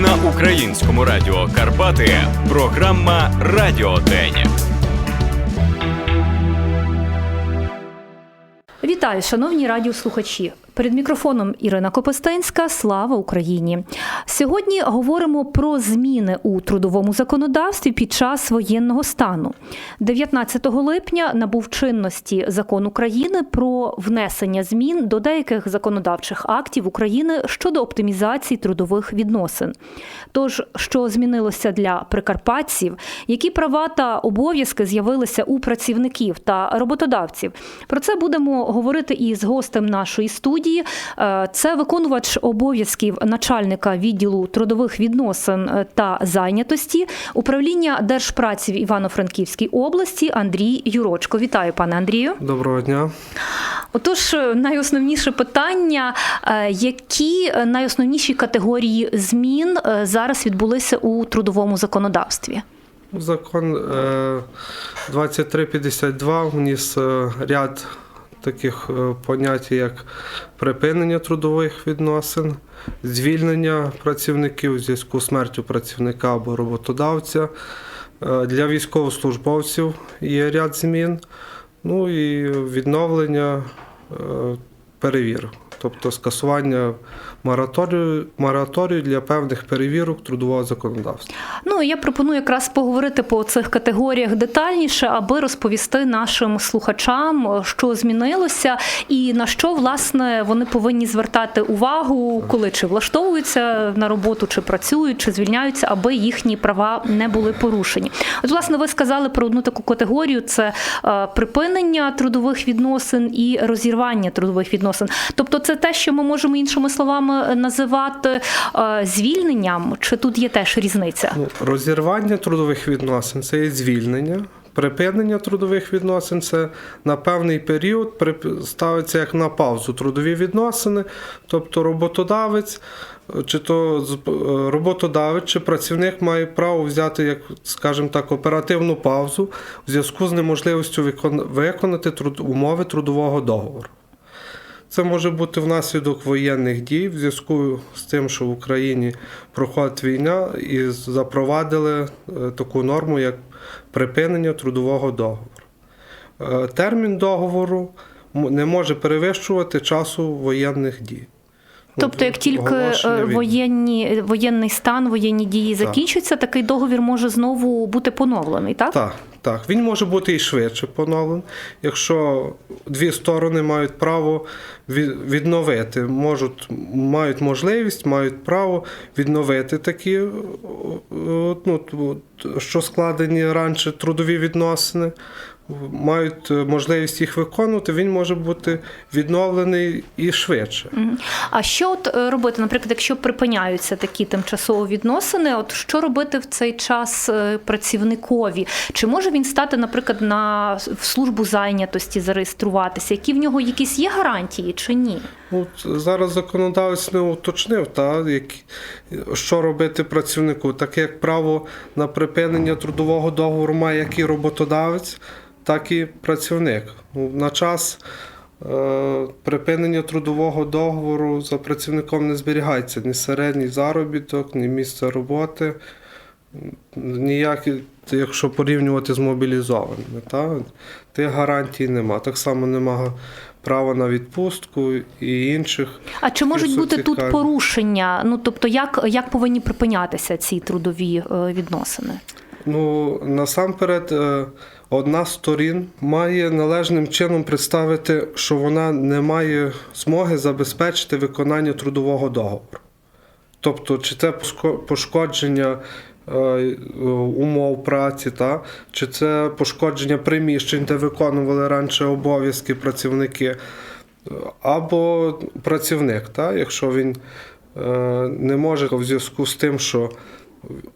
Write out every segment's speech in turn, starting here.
на українському радіо Карпати. Програма Радіодень. Вітаю, шановні радіослухачі. Перед мікрофоном Ірина Копестенська. Слава Україні! Сьогодні говоримо про зміни у трудовому законодавстві під час воєнного стану. 19 липня набув чинності закон України про внесення змін до деяких законодавчих актів України щодо оптимізації трудових відносин. Тож, що змінилося для прикарпатців, які права та обов'язки з'явилися у працівників та роботодавців? Про це будемо говорити із гостем нашої студії. Е, Це виконувач обов'язків начальника відділу трудових відносин е, та зайнятості управління держпраці в Івано-Франківській області Андрій Юрочко. Вітаю, пане Андрію. Доброго дня. Отож, е, найосновніше питання: які найосновніші категорії змін зараз відбулися у трудовому законодавстві? Закон е, 2352 вніс ряд таких е, понять, як припинення трудових відносин, звільнення працівників у зв'язку з смертю працівника або роботодавця. Е, Для військовослужбовців є ряд змін, ну і відновлення е, перевірок, тобто скасування мораторію, мораторію для певних перевірок трудового законодавства. Ну я пропоную якраз поговорити по цих категоріях детальніше, аби розповісти нашим слухачам, що змінилося, і на що власне вони повинні звертати увагу, коли чи влаштовуються на роботу, чи працюють, чи звільняються, аби їхні права не були порушені. От, власне, ви сказали про одну таку категорію: це е, припинення трудових відносин і розірвання трудових відносин. Тобто, це те, що ми можемо іншими словами називати е, звільненням, чи тут є теж різниця? Ну, розірвання трудових відносин це є звільнення. Припинення трудових відносин це на певний період ставиться як на паузу трудові відносини, тобто роботодавець, чи то е, роботодавець чи працівник має право взяти, як скажімо так, оперативну паузу в зв'язку з неможливістю викон- виконати умови трудового договору. Це може бути внаслідок воєнних дій в зв'язку з тим, що в Україні проходить війна, і запровадили е, таку норму, як припинення трудового договору. Е, Термін договору не може перевищувати часу воєнних дій. Тобто, як тільки е, воєнні, воєнний стан, воєнні дії Так. такий договір може знову бути поновлений, так? Так, так. Він може бути і швидше поновлений, якщо дві сторони мають право відновити, можуть, мають можливість, мають право відновити такі, е, ну, що складені раніше трудові відносини. Мають е, можливість їх виконувати, він може бути відновлений і швидше. А що от е, робити, наприклад, якщо припиняються такі тимчасові відносини, от що робити в цей час е, працівникові? Чи може він стати, наприклад, на в службу зайнятості зареєструватися? Які в нього якісь є гарантії чи ні? От зараз законодавець не уточнив, та, як, що робити працівнику, таке як право на припинення трудового договору має як і роботодавець, так і працівник. Ну, на час е, припинення трудового договору за працівником не зберігається ні середній заробіток, ні місце роботи, ніякі, якщо порівнювати з мобілізованими. Та, тих гарантій нема. Так само нема права на відпустку і інших. А чи можуть бути тут порушення? Ну тобто, як, як повинні припинятися ці трудові е, відносини? Ну, насамперед, е, одна з сторін має належним чином представити, що вона не має змоги забезпечити виконання трудового договору. Тобто, чи це пошко- пошкодження умов праці, та? чи це пошкодження приміщень, де виконували раніше обов'язки працівники, е, або працівник, та? якщо він е, не може в зв'язку з тим, що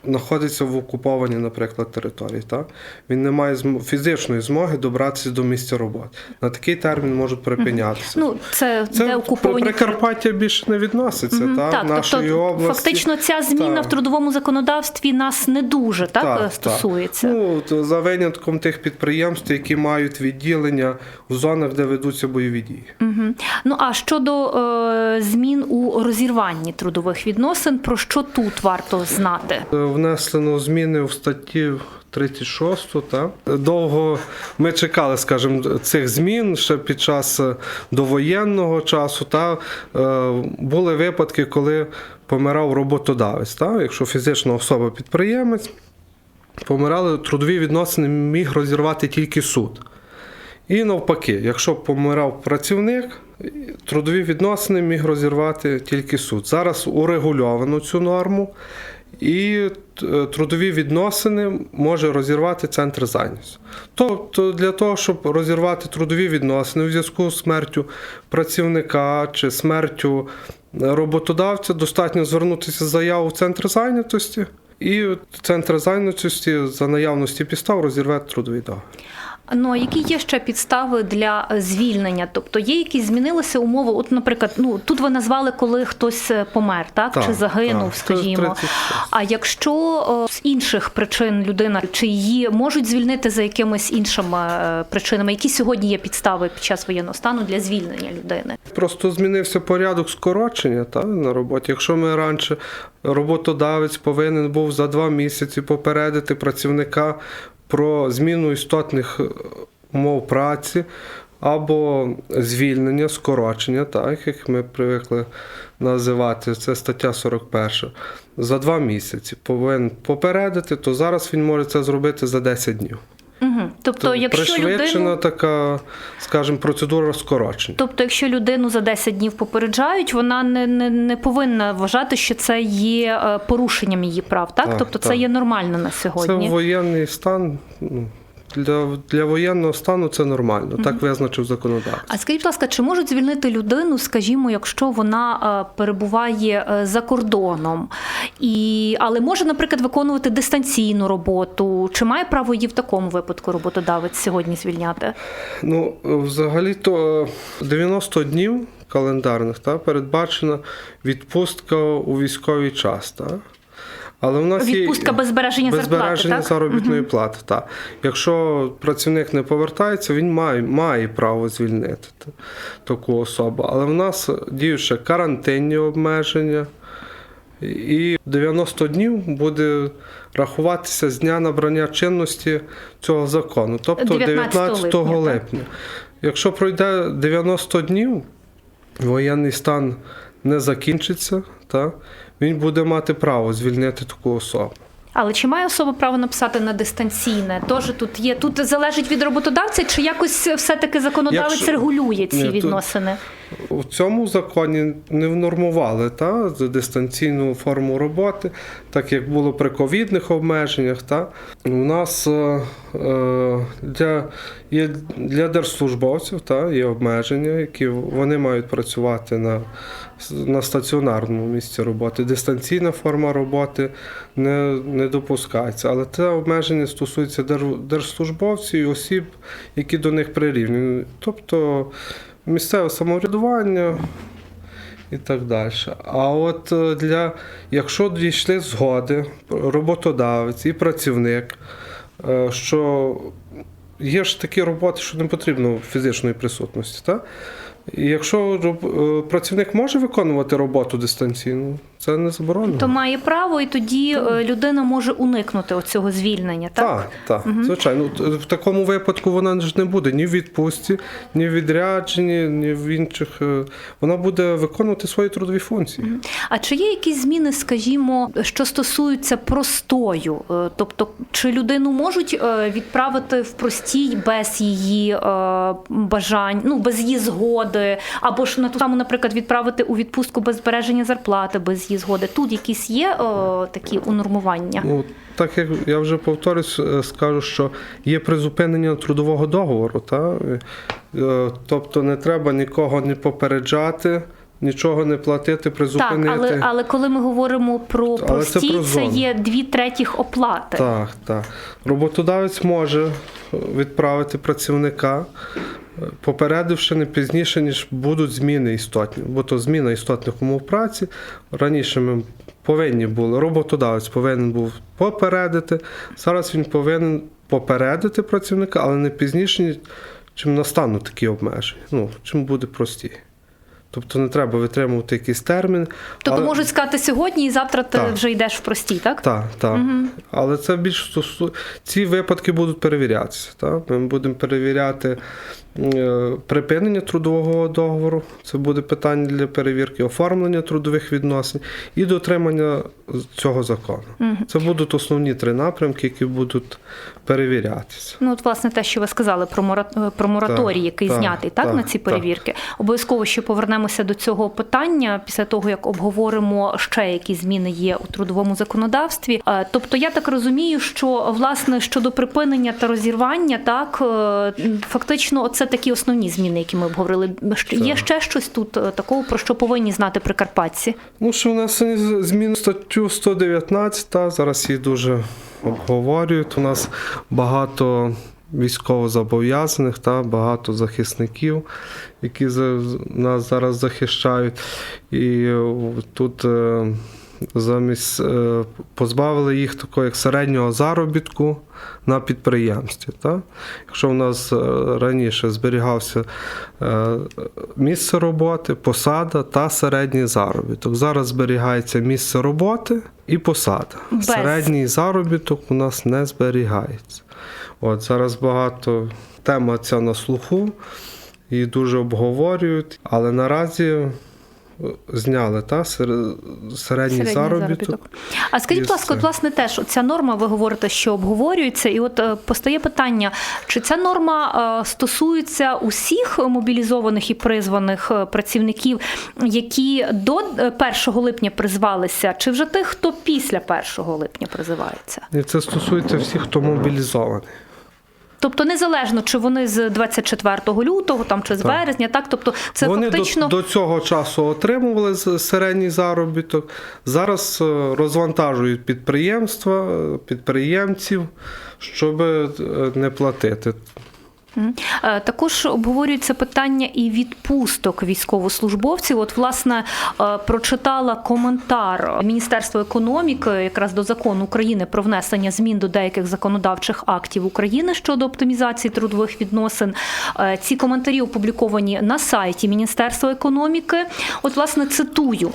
знаходиться в окупованій, наприклад, території. Так? Він не має зм- фізичної змоги добратися до місця роботи. На такий термін можуть припинятися. Ну, це, Це де окуповані Прикарпаття більше не відноситься, та, так, нашої тобто, області. фактично ця зміна Так. в трудовому законодавстві нас не дуже так, е, стосується. Ну, то за винятком тих підприємств, які мають відділення в зонах, де ведуться бойові дії. Мгм. Ну а щодо е, змін у розірванні трудових відносин, про що тут варто знати? Е, Внесено зміни в статті 36. Та? Довго ми чекали, скажімо, цих змін ще під час е, довоєнного часу. Та? Е, Були випадки, коли помирав роботодавець. Та? Якщо фізична особа підприємець, помирали трудові відносини, міг розірвати тільки суд. І навпаки, якщо помирав працівник, трудові відносини міг розірвати тільки суд. Зараз урегульовано цю норму, і е, трудові відносини може розірвати центр зайнятості. Тобто, для того, щоб розірвати трудові відносини у зв'язку з смертю працівника чи смертю роботодавця, достатньо звернутися з заявою в центр зайнятості. І центр зайнятості за наявності підстав розірве трудовий договір. Ну а які є ще підстави для е, звільнення? Тобто є якісь змінилися умови? От, наприклад, ну тут ви назвали, коли хтось е, помер, так, Так, чи загинув, так. скажімо. 36. А якщо е, з інших причин людина чи її можуть звільнити за якимись іншими причинами, які сьогодні є підстави під час воєнного стану для звільнення людини? Просто змінився порядок скорочення та, на роботі. Якщо ми раніше роботодавець повинен був за два місяці попередити працівника про зміну істотних е, умов праці або звільнення, скорочення, так, як ми привикли називати, це стаття 41. За два місяці повинен попередити, то зараз він може це зробити за 10 днів. Угу. Тобто, якщо Пришвидшена людину, така, скажімо, процедура скорочення. тобто, якщо людину за 10 днів попереджають, вона не, не, не повинна вважати, що це є е, порушенням її прав, так? Так, тобто це є нормально на сьогодні. Це воєнний стан. Для, для воєнного стану це нормально, так визначив законодавець. А скажіть, будь ласка, чи можуть звільнити людину, скажімо, якщо вона е, перебуває е, за кордоном, і, але може, наприклад, виконувати дистанційну роботу? Чи має право її в такому випадку роботодавець сьогодні звільняти? Ну, взагалі-то е, 90 днів календарних та, передбачена відпустка у військовий час. Та. Але в нас Відпустка є без збереження без зарплати, збереження так? заробітної плати. Так. Якщо працівник не повертається, він має, має право звільнити та- таку особу. Але в нас діють ще карантинні обмеження. І 90 днів буде рахуватися з дня набрання чинності цього закону, тобто 19 19 липня, липня. Якщо пройде 90 днів, воєнний стан не закінчиться, та, він буде мати право звільнити таку особу. Але чи має особа право написати на дистанційне? Тож тут є тут залежить від роботодавця, чи якось все-таки законодавець Якщо- регулює ці Ні, тут- відносини? В цьому законі не внормували та, дистанційну форму роботи, так як було при ковідних обмеженнях. Та. У нас е, е, для, є для держслужбовців та, є обмеження, які вони мають працювати на, на стаціонарному місці роботи. Дистанційна форма роботи не, не допускається. Але це обмеження стосується держслужбовців і осіб, які до них прирівняні. Тобто місцеве самоврядування і так далі. А от е, для, якщо дійшли згоди, роботодавець і працівник, е, що є ж такі роботи, що не потрібно фізичної присутності. Так? І якщо е, працівник може виконувати роботу дистанційно, це не заборонено. То має право, і тоді е, людина може уникнути оцього звільнення, так? Так, так, звичайно. В такому випадку вона ж не буде ні в відпустці, ні в відрядженні, ні в інших. е, Вона буде виконувати свої трудові функції. А чи є якісь зміни, скажімо, що стосуються простою? Е, Тобто, чи людину можуть е, відправити в простій без її е, бажань, ну без її згоди, або ж на ту саму, наприклад, відправити у відпустку без збереження зарплати, без її згоди? Тут якісь є е, такі унормування? Ну, так як я вже повторюсь, е, скажу, що є призупинення трудового договору. Та? Е, Тобто не треба нікого не попереджати, нічого не платити, Так, але, але коли ми говоримо про Але це про це, є дві третіх оплати. Так, так. Роботодавець може відправити працівника, попередивши не пізніше, ніж будуть зміни істотні. Бо то зміна істотних умов праці. Раніше ми повинні були, роботодавець повинен був попередити. Зараз він повинен попередити працівника, але не пізніше, чим настануть такі обмеження. Ну, чим буде прості. Тобто не треба витримувати якийсь термін. Тобто але- можуть сказати сьогодні, і завтра ти Так. вже йдеш в прості, так? так, так. Але це більш стосу... ці випадки будуть перевірятися. Так? Ми будемо перевіряти е, припинення трудового договору. Це буде питання для перевірки, оформлення трудових відносин і дотримання цього закону. Це будуть основні три напрямки, які будуть перевірятися. Ну, от, власне, те, що ви сказали про, мора... е, про мораторій, який так, знятий так, так, на ці перевірки. Обов'язково ще повернемося до цього питання після того, як обговоримо ще які зміни є у трудовому законодавстві. Е, Тобто, я так розумію, що власне щодо припинення та розірвання, так е, фактично, це такі основні зміни, які ми обговорили. Є ще щось тут е, такого, про що повинні знати прикарпатці? Ну, що внесені зміни в статтю 119, та, зараз її дуже обговорюють. У нас багато військовозобов'язаних та багато захисників, які нас зараз захищають. І е, тут е, замість е, позбавили їх такого як середнього заробітку на підприємстві. Та? Якщо в нас раніше зберігався місце роботи, посада та середній заробіток. Зараз зберігається місце роботи і посада. Без. Середній заробіток у нас не зберігається. От зараз багато тема ця на слуху, і дуже обговорюють, але наразі зняли та, сер- середній, заробіток. А скажіть, будь ласка, власне, теж ця норма, ви говорите, що обговорюється, і от е, постає питання, чи ця норма е, стосується усіх мобілізованих і призваних е, працівників, які до е, 1 липня призвалися, чи вже тих, хто після 1 липня призивається? Це стосується всіх, хто мобілізований. Тобто незалежно, чи вони з 24 лютого там чи з березня, так тобто це Вони фактично до, до цього часу отримували середній заробіток. Зараз е, розвантажують підприємства, підприємців, щоб е, не платити. Е, Також обговорюється питання і відпусток військовослужбовців. От, власне, е, прочитала коментар Міністерства економіки якраз до закону України про внесення змін до деяких законодавчих актів України щодо оптимізації трудових відносин. Е, Ці коментарі опубліковані на сайті Міністерства економіки. От, власне, цитую: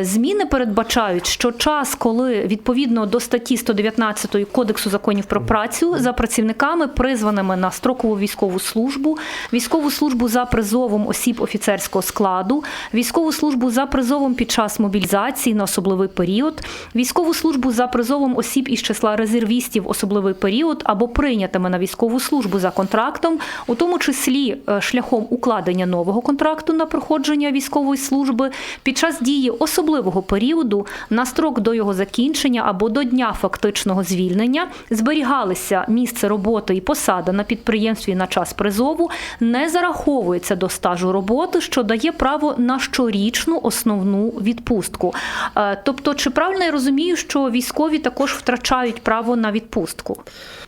зміни передбачають, що час, коли відповідно до статті 119 Кодексу законів про працю за працівниками, призваними на строкову військову службу, військову службу за призовом осіб офіцерського складу, військову службу за призовом під час мобілізації на особливий період, військову службу за призовом осіб із числа резервістів особливий період або прийнятими на військову службу за контрактом, у тому числі е, шляхом укладення нового контракту на проходження військової служби під час дії особливого періоду на строк до його закінчення або до дня фактичного звільнення. Зберігалися місце роботи і посада на підприємстві на час призову, не зараховується до стажу роботи, що дає право на щорічну основну відпустку. Е, Тобто, чи правильно я розумію, що військові також втрачають право на відпустку?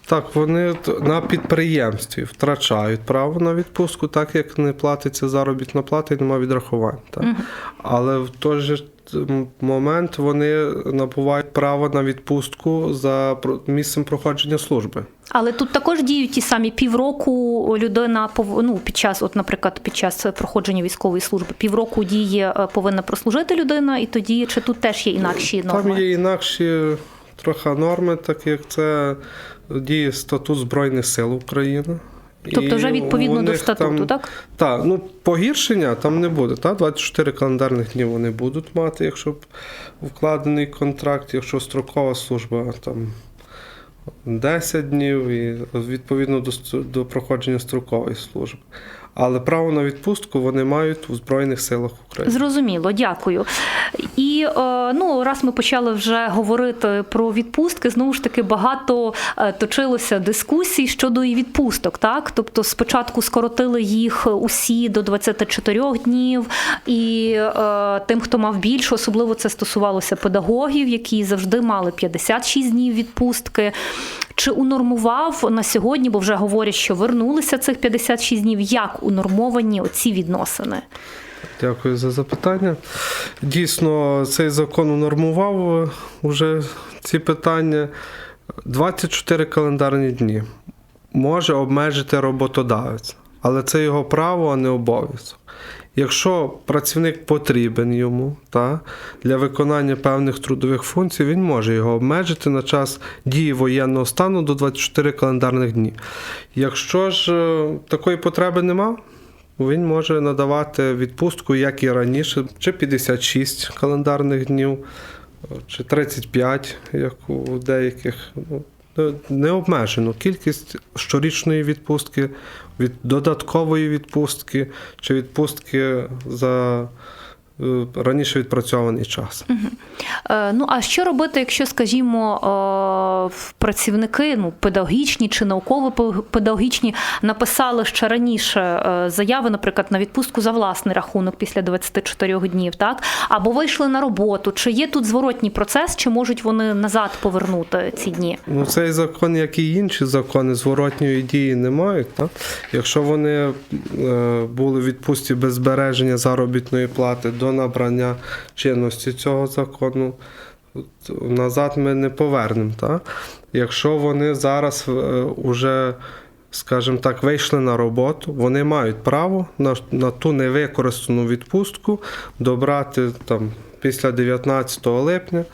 Так, вони на підприємстві втрачають право на відпустку, так як не платиться заробітна плата і немає відрахувань. Так? Але в той же момент вони набувають право на відпустку за місцем проходження служби. Але тут також діють ті самі півроку людина ну, під час, от, наприклад, під час проходження військової служби, півроку діє е, повинна прослужити людина, і тоді чи тут теж є інакші норми? Там є інакші трохи норми, так як це діє статут Збройних сил України. Тобто вже відповідно до статуту, там, так? Так, ну погіршення там не буде. Та? 24 календарних дні вони будуть мати, якщо вкладений контракт, якщо строкова служба там 10 днів і відповідно до, до проходження строкової служби. Але право на відпустку вони мають у Збройних силах України. Зрозуміло, дякую. І е, ну, раз ми почали вже говорити про відпустки, знову ж таки багато е, точилося дискусій щодо і відпусток. Так, тобто спочатку скоротили їх усі до 24 днів, і е, тим, хто мав більше, особливо це стосувалося педагогів, які завжди мали 56 днів відпустки. Чи унормував на сьогодні, бо вже говорять, що вернулися цих 56 днів, як унормовані оці відносини? Дякую за запитання. Дійсно, цей закон унормував уже ці питання. 24 календарні дні може обмежити роботодавець, але це його право, а не обов'язок. Якщо працівник потрібен йому та, для виконання певних трудових функцій, він може його обмежити на час дії воєнного стану до 24 календарних дні. Якщо ж е, такої потреби нема, він може надавати відпустку, як і раніше, чи 56 календарних днів, чи 35, як у деяких. Ну, Не обмежено. Кількість щорічної відпустки, від додаткової відпустки чи відпустки за раніше відпрацьований час. Е, Ну а що робити, якщо, скажімо, е, працівники, ну педагогічні чи науково-педагогічні написали ще раніше е, заяви, наприклад, на відпустку за власний рахунок після 24 днів, так або вийшли на роботу? Чи є тут зворотній процес, чи можуть вони назад повернути ці дні? Ну, цей закон, як і інші закони, зворотньої дії не мають. Так? Якщо вони е, були в відпустці без збереження заробітної плати до набрання чинності цього закону, назад ми не повернемо. Та? Якщо вони зараз вже, скажімо так, вийшли на роботу, вони мають право на, на ту невикористану відпустку добрати там після 19 липня.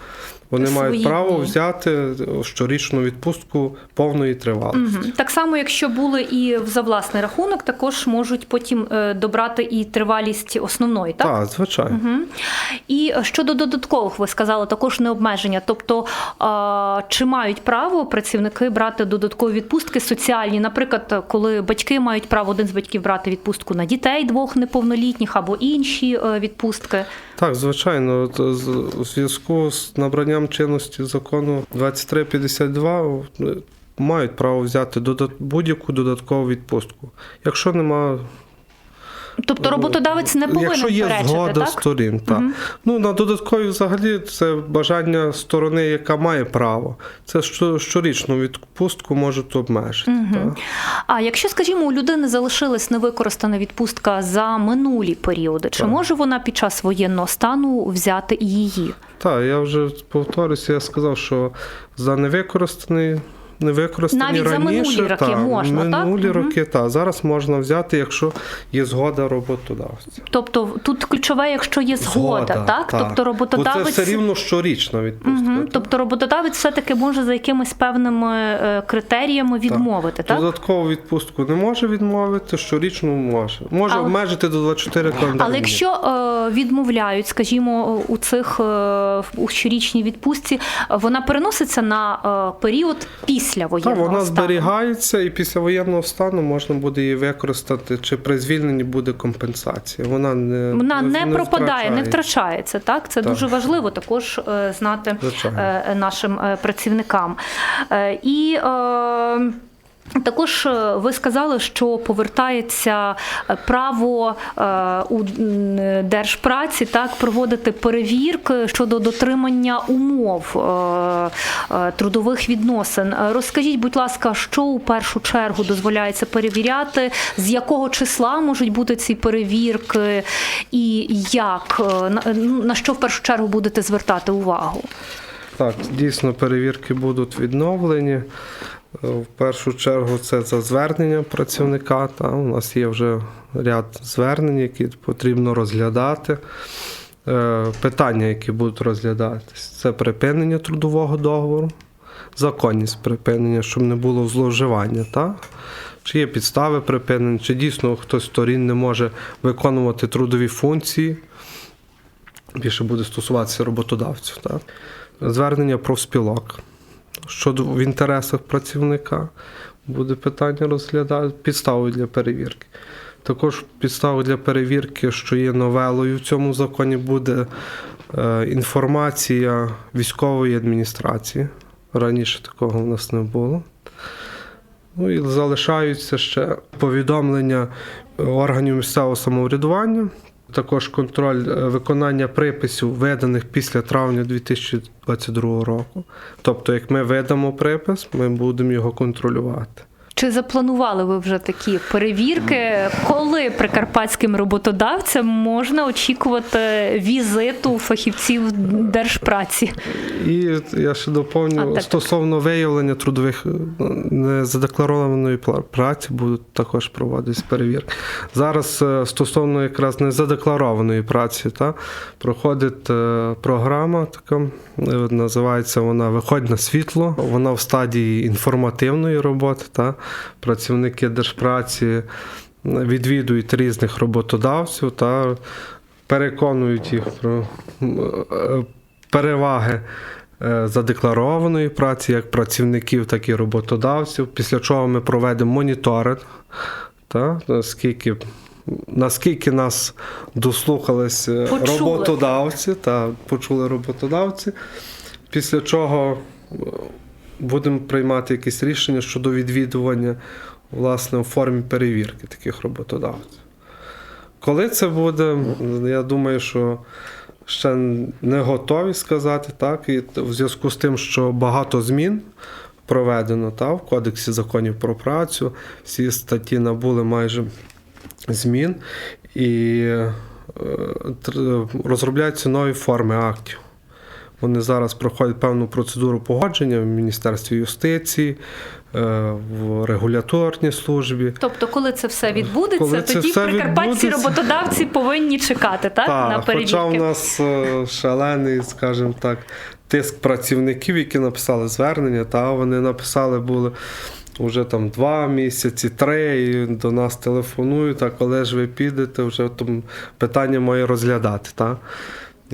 Вони Свої мають право дні. взяти щорічну відпустку повної тривалості. Мгм. Так само, якщо були і за власний рахунок, також можуть потім е, добрати і тривалість основної, так? Так, звичайно. Мгм. І щодо додаткових, ви сказали, також не обмеження. Тобто, чи мають право працівники брати додаткові відпустки соціальні? Наприклад, коли батьки мають право один з батьків брати відпустку на дітей двох неповнолітніх або інші е, відпустки. Так, звичайно, От, у зв'язку з набранням чинності закону 2352 е, мають право взяти будь-яку додаткову відпустку. Якщо нема Тобто роботодавець не повинен Якщо є перечити, згода так? сторін, так. Ну, на додаткові взагалі це бажання сторони, яка має право. Це що- щорічну відпустку можуть обмежити. Так. А якщо, скажімо, у людини залишилась невикористана відпустка за минулі періоди, чи Так. може вона під час воєнного стану взяти її? Так, я вже повторюся, я сказав, що за невикористаний. Невикористані Навіть за минулі роки та, можна, так? минулі роки, так. Зараз можна взяти, якщо є згода роботодавця. Тобто тут ключове, якщо є згода, так? Тобто Бо роботодавець це все рівно щорічна відпустка. Так. Тобто роботодавець все-таки може за якимись певними е, критеріями відмовити, так? Додаткову відпустку не може відмовити, щорічну може. Може Але- обмежити до 24 календарні. Але якщо е, відмовляють, скажімо, у цих е, у щорічній відпустці, вона переноситься на е, період після Так, воєнного вона стану. зберігається, і після воєнного стану можна буде її використати, чи при звільненні буде компенсація. Вона не Вона не, пропадає, не втрачається. Так, це Так. дуже важливо також е, знати Звичайно. е, нашим е, працівникам. І також е, ви сказали, що повертається е, право е, у держпраці так проводити перевірки щодо дотримання умов трудових відносин. Розкажіть, будь ласка, що у першу чергу дозволяється перевіряти, з якого числа можуть бути ці перевірки, і як ну, на що в першу чергу будете звертати увагу? Так, дійсно, перевірки будуть відновлені. Е, В першу чергу це за звернення працівника. Та, у нас є вже ряд звернень, які потрібно розглядати. Е, Питання, які будуть розглядатись, це припинення трудового договору, законність припинення, щоб не було зловживання. Та? Чи є підстави припинення, чи дійсно хтось з сторін не може виконувати трудові функції більше буде стосуватися роботодавців. Так? Звернення профспілок щодо в інтересах працівника буде питання розглядати, підстави для перевірки. Також підставою для перевірки, що є новелою в цьому законі, буде е, інформація військової адміністрації. Раніше такого в нас не було. Ну і залишаються ще повідомлення органів місцевого самоврядування, також контроль е, виконання приписів, введених після травня 2022 року. Тобто, як ми ведемо припис, ми будемо його контролювати. Чи запланували ви вже такі перевірки? Коли прикарпатським роботодавцям можна очікувати візиту фахівців держпраці? І я ще доповню А, так, так. стосовно виявлення трудових е, незадекларованої праці будуть також проводитись перевірки. Зараз е, стосовно якраз незадекларованої праці, та, проходить е, програма, така називається вона Виходь на світло. Вона в стадії інформативної роботи. Та. Працівники держпраці відвідують різних роботодавців та переконують їх про е, переваги е, задекларованої праці, як працівників, так і роботодавців. Після чого ми проведемо моніторинг, та, наскільки, наскільки нас дослухались е, Почули. роботодавці, та, почули роботодавці. Після чого будемо приймати якісь рішення щодо відвідування власне у формі перевірки таких роботодавців. Коли це буде, я думаю, що ще не готові сказати, так, і в зв'язку з тим, що багато змін проведено та, в Кодексі законів про працю, всі статті набули майже змін і е, розробляються нові форми актів. Вони зараз проходять певну процедуру погодження в Міністерстві юстиції, е, в регуляторній службі. Тобто, коли це все відбудеться, Коли тоді все прикарпатські відбудеться. роботодавці повинні чекати так, на перевірки. хоча у нас е, шалений, скажімо так, тиск працівників, які написали звернення, та вони написали були вже там два місяці, три, і до нас телефонують, а коли ж ви підете, вже там питання моє розглядати. Та?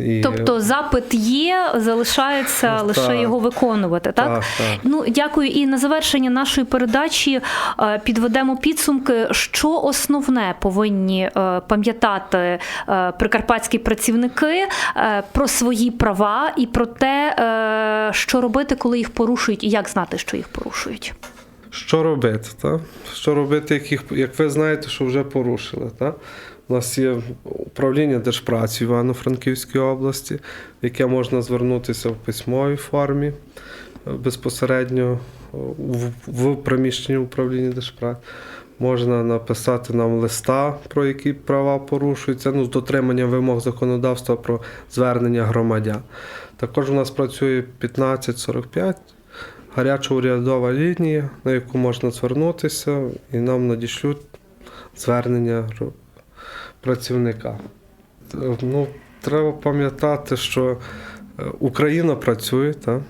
І, Тобто запит є, залишається Так. лише його виконувати, так? Так, так. Ну дякую. І на завершення нашої передачі е, підведемо підсумки, що основне повинні е, пам'ятати е, прикарпатські працівники про свої права і про те, що робити, коли їх порушують, і як знати, що їх порушують. Що робити? Та? Що робити, як, їх, як ви знаєте, що вже порушили? Та? У нас є управління держпраці в Івано-Франківській області, в яке можна звернутися в письмовій формі е, безпосередньо е, в, приміщенні управління держпраці. Можна написати нам листа, про які права порушуються, ну, з дотриманням вимог законодавства про звернення громадян. Також у нас працює 1545 гаряча урядова лінія, на яку можна звернутися, і нам надішлють звернення працівника. Ну, треба пам'ятати, що е, Україна працює, та?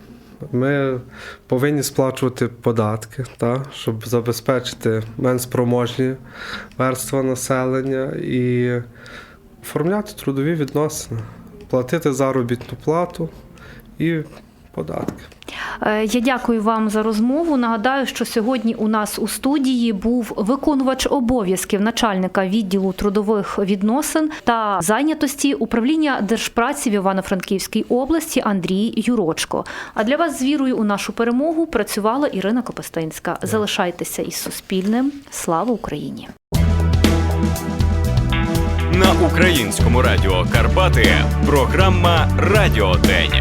ми повинні сплачувати податки, та? щоб забезпечити менш спроможні верства населення і оформляти трудові відносини, платити заробітну плату і податки. Е, Я дякую вам за розмову. Нагадаю, що сьогодні у нас у студії був виконувач обов'язків начальника відділу трудових відносин та зайнятості управління держпраці в Івано-Франківській області Андрій Юрочко. А для вас з вірою у нашу перемогу працювала Ірина Копостинська. Залишайтеся із Суспільним. Слава Україні! На українському радіо Карпати програма Радіодень.